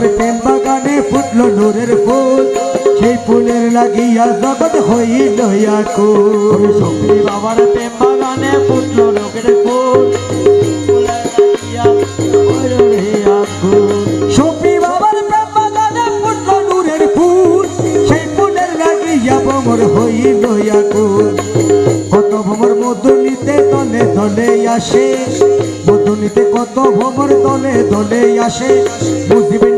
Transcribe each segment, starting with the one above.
আমার প্রেম বাগানে ফুটলো নোরের ফুল। সেই ফুলের লাগিয়া জগৎ হইল আকুল সখী বাবার প্রেম বাগানে ফুটলো নূরের ফুল। ভ্রমর হইল আকুল কত ভ্রমর মধুনিতে দলে দলে আসে। মধুনিতে কত ভ্রমর দলে দলে আসে। বুঝবে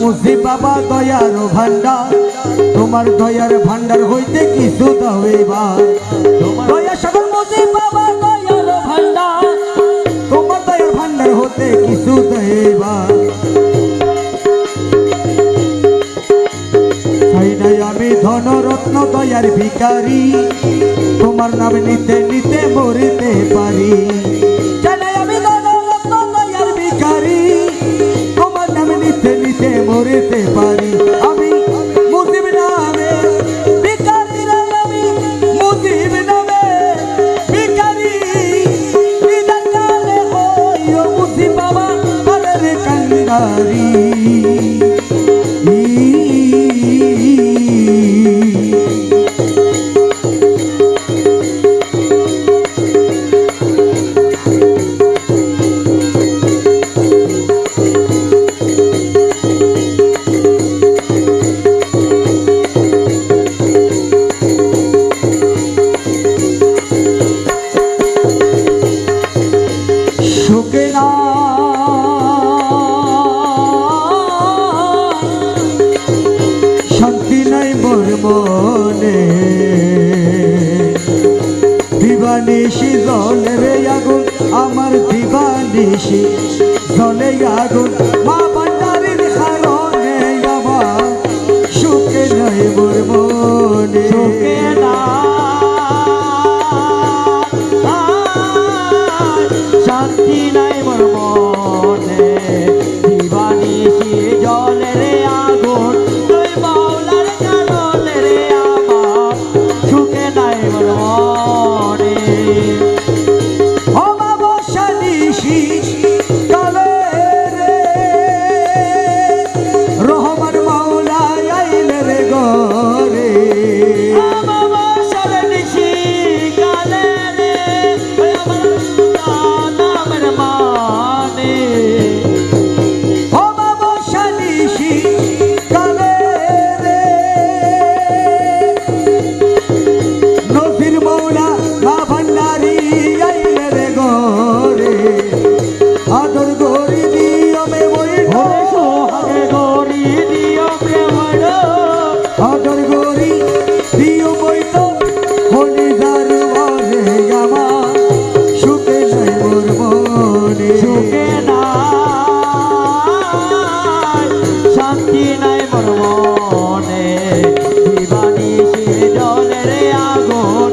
মুসি বাবা দয়ার ভান্ডার তোমার দয়ার ভান্ডার হইতে কিছু দাও তোমার দয়ার ভান্ডার হতে কিছু নাই আমি ধনরত্ন দয়ার ভিকারি তোমার নাম নিতে নিতে মরিতে পারি। हमारी দিবানিশি জলে আগুন, মা ভান্ডারির কারণে আমার সুখে নাই মোর মনে। সুখে না। শান্তি নাই আদর গরি দিয়মে বই ওরে সোহাগে গরি দিও প্রেমর আদর গরি দিও বইত হলিদার মরে আমার সুখে নাই মোর মনে। সুখে নাই শান্তি নাই মোর মনে। দিবানি সে জলের আগুন